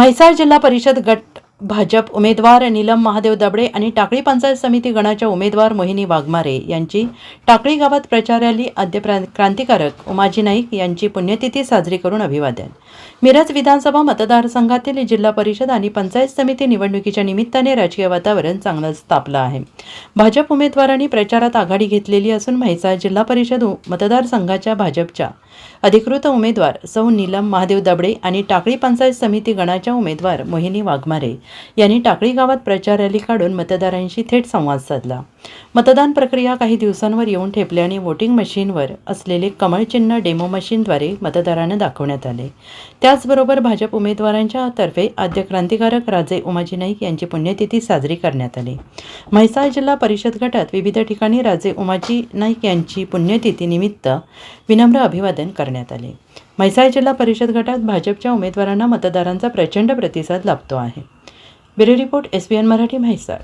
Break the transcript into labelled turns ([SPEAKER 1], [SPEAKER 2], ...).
[SPEAKER 1] म्हैसाळ जिल्हा परिषद गट भाजप उमेदवार नीलम महादेव दबडे आणि टाकळी पंचायत समिती गणाच्या उमेदवार मोहिनी वाघमारे यांची टाकळी गावात प्रचार रॅली आद्य क्रांतिकारक उमाजी नाईक यांची पुण्यतिथी साजरी करून अभिवादन. मिरज विधानसभा मतदारसंघातील जिल्हा परिषद आणि पंचायत समिती निवडणुकीच्या निमित्ताने राजकीय वातावरण चांगलंच तापलं आहे. भाजप उमेदवारांनी प्रचारात आघाडी घेतलेली असून म्हैसाळ जिल्हा परिषद मतदारसंघाच्या भाजपच्या अधिकृत उमेदवार सौ नीलम महादेव दबडे आणि टाकळी पंचायत समिती गणाच्या उमेदवार मोहिनी वाघमारे यांनी टाकळी गावात प्रचार रॅली काढून मतदारांशी थेट संवाद साधला. मतदान प्रक्रिया काही दिवसांवर येऊन ठेपल्याने वोटिंग मशीनवर असलेले कमळचिन्ह डेमो मशीनद्वारे मतदारांना दाखवण्यात आले. त्याचबरोबर भाजप उमेदवारांच्या तर्फे आद्य क्रांतिकारक राजे उमाजी नाईक यांची पुण्यतिथी साजरी करण्यात आली. म्हैसाळ जिल्हा परिषद गटात विविध ठिकाणी राजे उमाजी नाईक यांची पुण्यतिथी निमित्त विनम्र अभिवादन करण्यात आले. म्हैसाळ जिल्हा परिषद गटात भाजपच्या उमेदवारांना मतदारांचा प्रचंड प्रतिसाद लाभतो आहे. Bureau report S B N Marathi Mhaisal.